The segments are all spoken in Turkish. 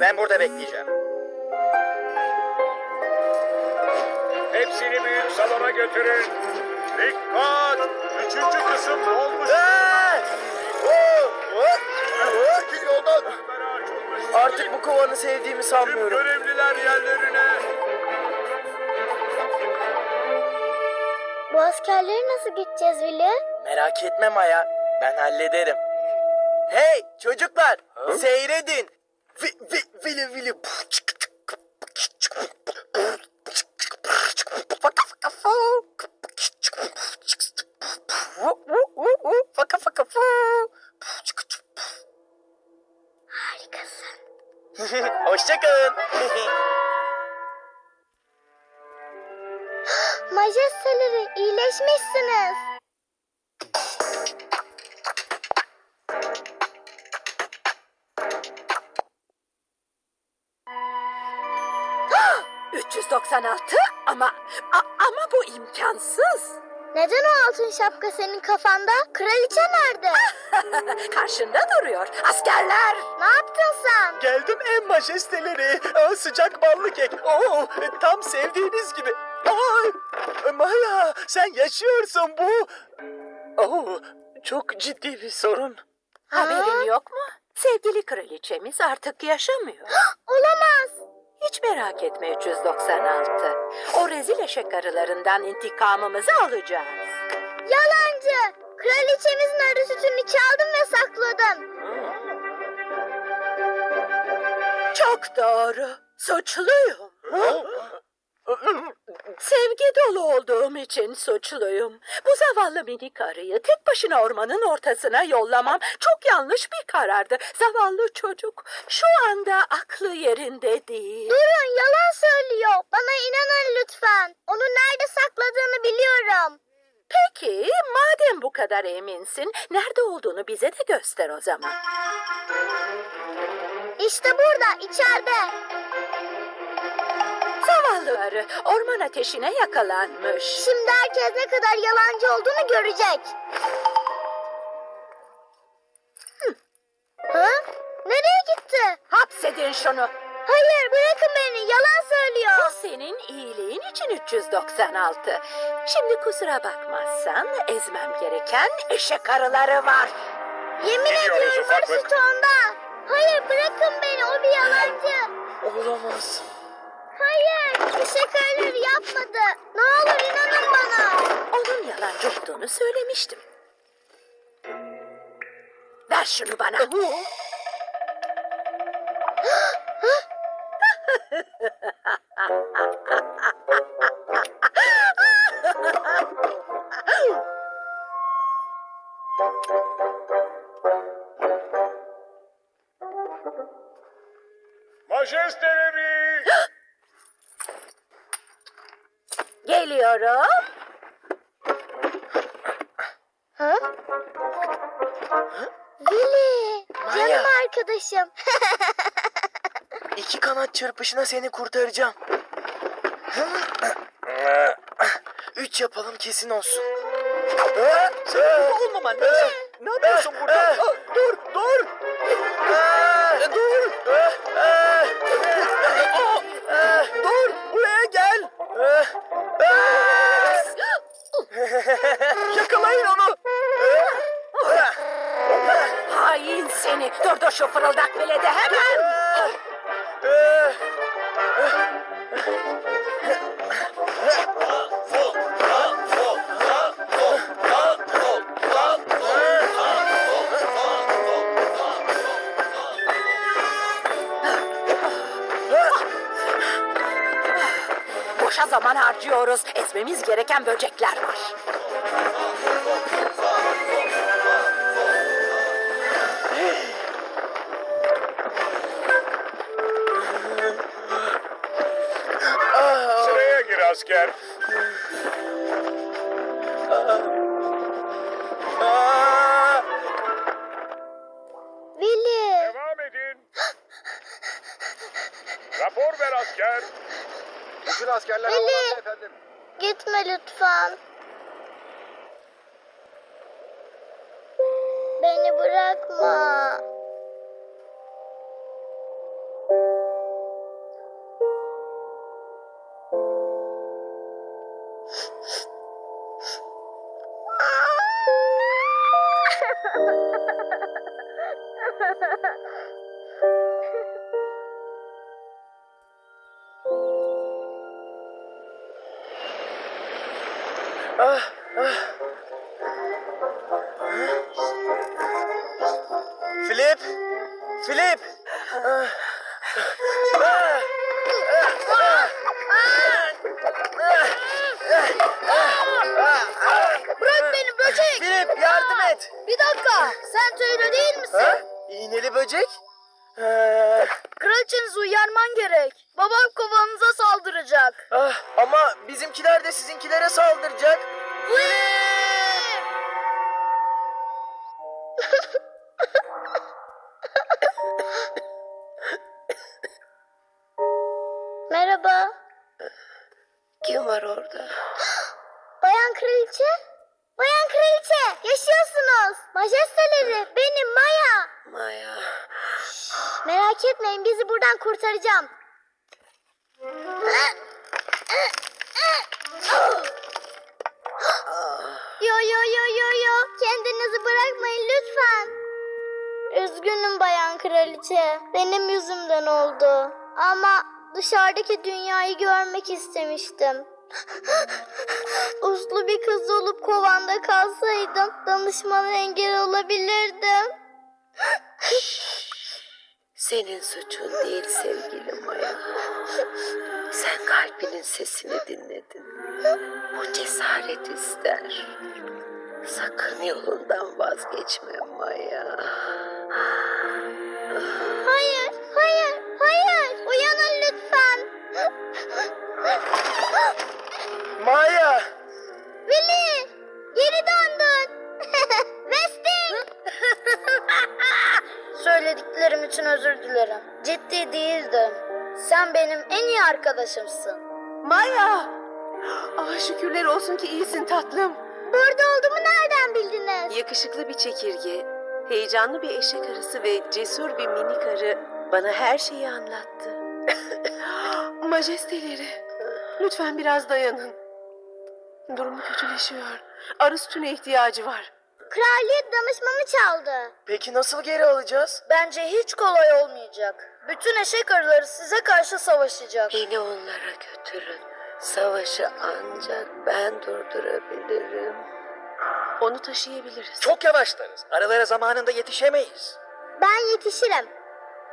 Ben burada bekleyeceğim. Hepsini büyük salona götürün. Dikkat! Üçüncü kısım dolmuş. Çekil yoldan. Artık bu kovanı sevdiğimi Tüm sanmıyorum. görevliler yerlerine. Bu askerleri nasıl gideceğiz Willy? Merak etme Maya. Ben hallederim. Hey çocuklar seyredin. Vi, vi, vili vili. Faka faka fu. Harikasın. Hoşçakalın. Majesteleri iyileşmişsiniz. 396 ama a- ama bu imkansız. Neden o altın şapka senin kafanda? Kraliçe nerede? Karşında duruyor. Askerler. ne yaptın sen? Geldim en majesteleri. Aa, sıcak ballı kek. Oo, tam sevdiğiniz gibi. Aa, Maya sen yaşıyorsun bu. Oo, çok ciddi bir sorun. Haberin yok mu? Sevgili kraliçemiz artık yaşamıyor. Olamaz. Hiç merak etme 396. O rezil eşek arılarından intikamımızı alacağız. Yalancı. Kraliçemizin arı sütünü çaldın ve sakladın. Çok doğru. Suçluyum. Sevgi dolu olduğum için suçluyum. Bu zavallı minik arıyı tek başına ormanın ortasına yollamam çok yanlış bir karardı. Zavallı çocuk şu anda aklı yerinde değil. Durun yalan söylüyor. Bana inanın lütfen. Onu nerede sakladığını biliyorum. Peki madem bu kadar eminsin nerede olduğunu bize de göster o zaman. İşte burada içeride. Zavallı arı orman ateşine yakalanmış. Şimdi herkes ne kadar yalancı olduğunu görecek. Hı? Nereye gitti? Hapsedin şunu. Hayır bırakın beni yalan Bu söylüyor. senin iyiliğin için 396. Şimdi kusura bakmazsan ezmem gereken eşek arıları var. Yemin Gidiyoruz ediyorum ufaklık. onda. Hayır bırakın beni o bir yalancı. Olamaz. Eşek arıları yapmadı. Ne olur inanın bana. Onun yalancı olduğunu söylemiştim. Ver şunu bana. arkadaşım. İki kanat çırpışına seni kurtaracağım. Üç yapalım kesin olsun. Senin burada olmaman lazım. Ne yapıyorsun burada? Dur, dur. Dur. Dur, buraya gel. Yakalayın onu. Hain seni. Durdur şu fırıldak bile de hemen. Boşa zaman harcıyoruz. Ezmemiz gereken böcekler var. Asker. Willy. Devam edin. Rapor ver asker. Bütün askerler Willy. havalandı efendim. Gitme lütfen. Beni bırakma. Ah, ah. Filip! Filip! Ah. Ah. Bırak beni böcek. Filip yardım et. Bir dakika. Sen tüylü değil misin? Ha? İğneli böcek? Ah, Kraliçenizi uyarman gerek. Babam kovanınıza saldıracak. Ah, ama bizimkiler de sizinkilere saldıracak. Merhaba. Kraliçe. Benim yüzümden oldu. Ama dışarıdaki dünyayı görmek istemiştim. Uslu bir kız olup kovanda kalsaydım danışmana engel olabilirdim. Senin suçun değil sevgili Maya. Sen kalbinin sesini dinledin. O cesaret ister. Sakın yolundan vazgeçme Maya. Hayır, hayır, hayır. Uyanın lütfen. Maya! Willy, geri döndün. Westing. Söylediklerim için özür dilerim. Ciddi değildim. Sen benim en iyi arkadaşımsın. Maya! Ah şükürler olsun ki iyisin tatlım. Burada olduğumu nereden bildiniz? Yakışıklı bir çekirge, heyecanlı bir eşek arısı ve cesur bir minik arı bana her şeyi anlattı. Majesteleri, lütfen biraz dayanın. Durumu kötüleşiyor. Arı sütüne ihtiyacı var. Kraliyet danışmamı çaldı. Peki nasıl geri alacağız? Bence hiç kolay olmayacak. Bütün eşek arıları size karşı savaşacak. Beni onlara götürün. Savaşı ancak ben durdurabilirim. Onu taşıyabiliriz. Çok yavaşlarız. Aralara zamanında yetişemeyiz. Ben yetişirim.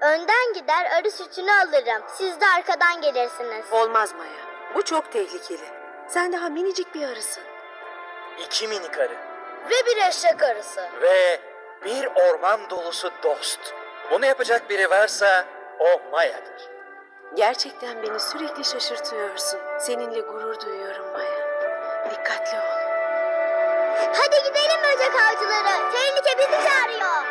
Önden gider arı sütünü alırım. Siz de arkadan gelirsiniz. Olmaz Maya. Bu çok tehlikeli. Sen daha minicik bir arısın. İki minik arı Ve bir eşek arısı. ve bir orman dolusu dost. Bunu yapacak biri varsa o Maya'dır. Gerçekten beni sürekli şaşırtıyorsun. Seninle gurur duyuyorum Maya. Dikkatli ol. Hadi gidelim böcek avcıları. Tehlike bizi çağırıyor.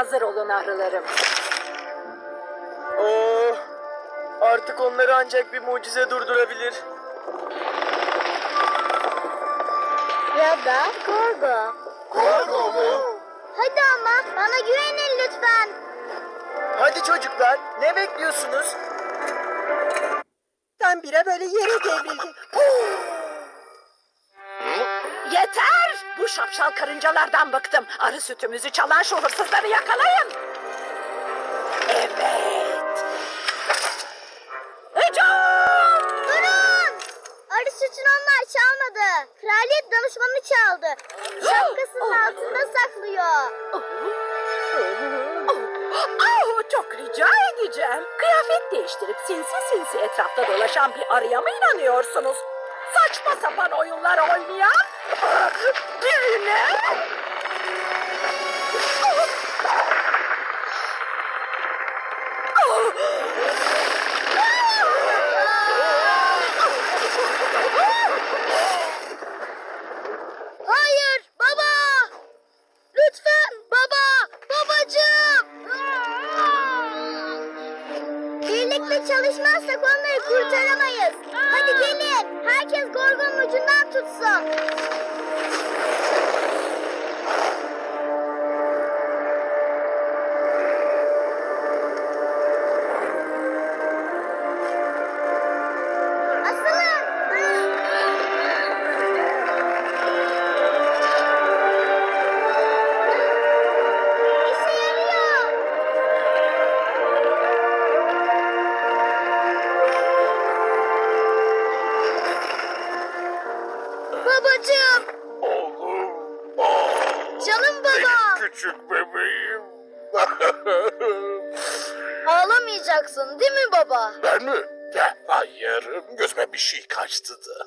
Hazır olun arılarım. Oo, artık onları ancak bir mucize durdurabilir. Ya da Gorgo. Gorgo mu? Hadi ama bana güvenin lütfen. Hadi çocuklar, ne bekliyorsunuz? Sen bire böyle yere devrildi. Bu şapşal karıncalardan bıktım. Arı sütümüzü çalan şu hırsızları yakalayın. Evet. Hücum! Durun! Arı sütünü onlar çalmadı. Kraliyet danışmanı çaldı. Şapkasının altında saklıyor. Oh, çok rica edeceğim. Kıyafet değiştirip sinsi sinsi etrafta dolaşan bir arıya mı inanıyorsunuz? Saçma sapan oyunlar oynayan birine... Canım benim babam. küçük bebeğim. Ağlamayacaksın değil mi baba? ben mi? Ya, hayır. Gözüme bir şey kaçtı da.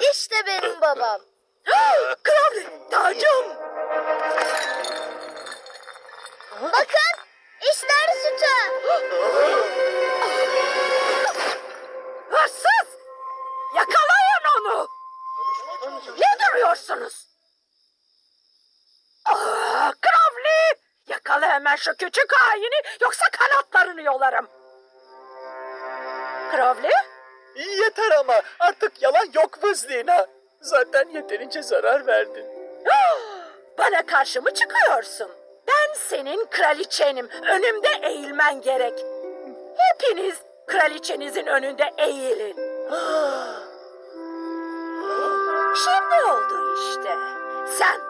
İşte benim babam. Crowley, tacım. Bakın işler sütü. Hırsız! Yakalayın onu! Ne duruyorsunuz? Ah, Crowley! Yakala hemen şu küçük haini yoksa kanatlarını yolarım. Crowley? Yeter ama artık yalan yok Vızlina. Zaten yeterince zarar verdin. Ah, Bana karşı mı çıkıyorsun? Ben senin kraliçenim. Önümde eğilmen gerek. Hepiniz kraliçenizin önünde eğilin. Şimdi oldu işte. Sen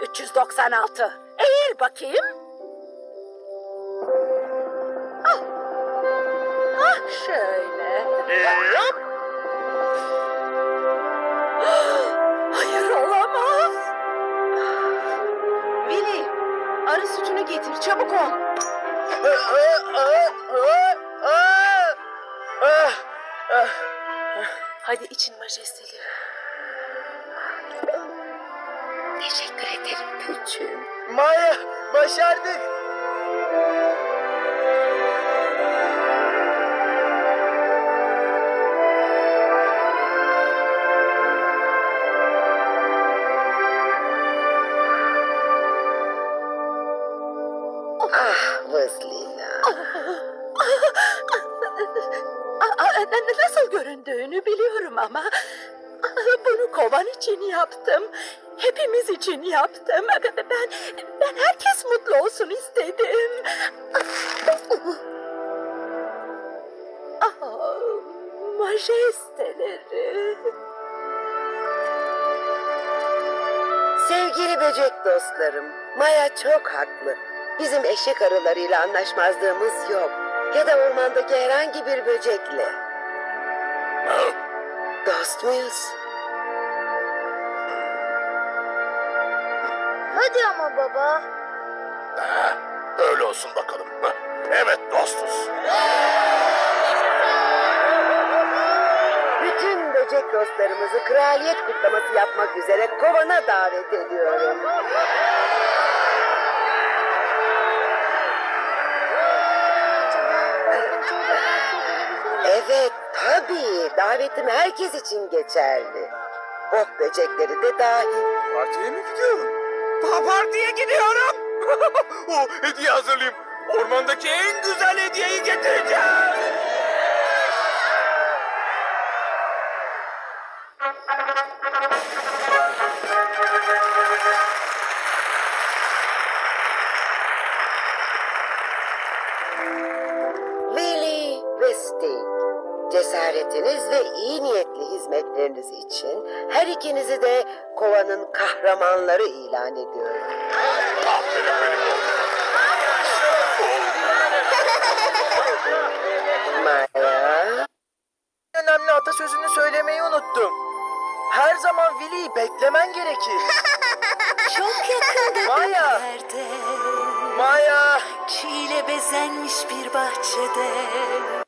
396. Eğil bakayım. Şöyle. Yap. Hayır olamaz. Willy, arı sütünü getir çabuk ol. Hadi için majesteleri. Teşekkür ederim küçüğüm. Maya başardık. Kovan için yaptım. Hepimiz için yaptım. Ben ben herkes mutlu olsun istedim. Ah, majesteleri. Sevgili böcek dostlarım, Maya çok haklı. Bizim eşek arılarıyla anlaşmazlığımız yok. Ya da ormandaki herhangi bir böcekle. Dost muyuz? Hadi ama baba. Ha, Öyle olsun bakalım. Evet dostuz. Bütün böcek dostlarımızı kraliyet kutlaması yapmak üzere kovana davet ediyorum. Evet, tabii. Davetim herkes için geçerli. Ok böcekleri de dahil. Partiye mi gidiyorum? Daha partiye gidiyorum. o hediye hazırlayayım. Ormandaki en güzel hediyeyi getireceğim. Cesaretiniz ve iyi niyetli hizmetleriniz için her ikinizi de kovanın kahramanları ilan ediyorum. Maya, Önemli atasözünü söylemeyi unuttum. Her zaman Willy'yi beklemen gerekir. Çok yakında Maya! bir yerde Maya! Çiğle bezenmiş bir bahçede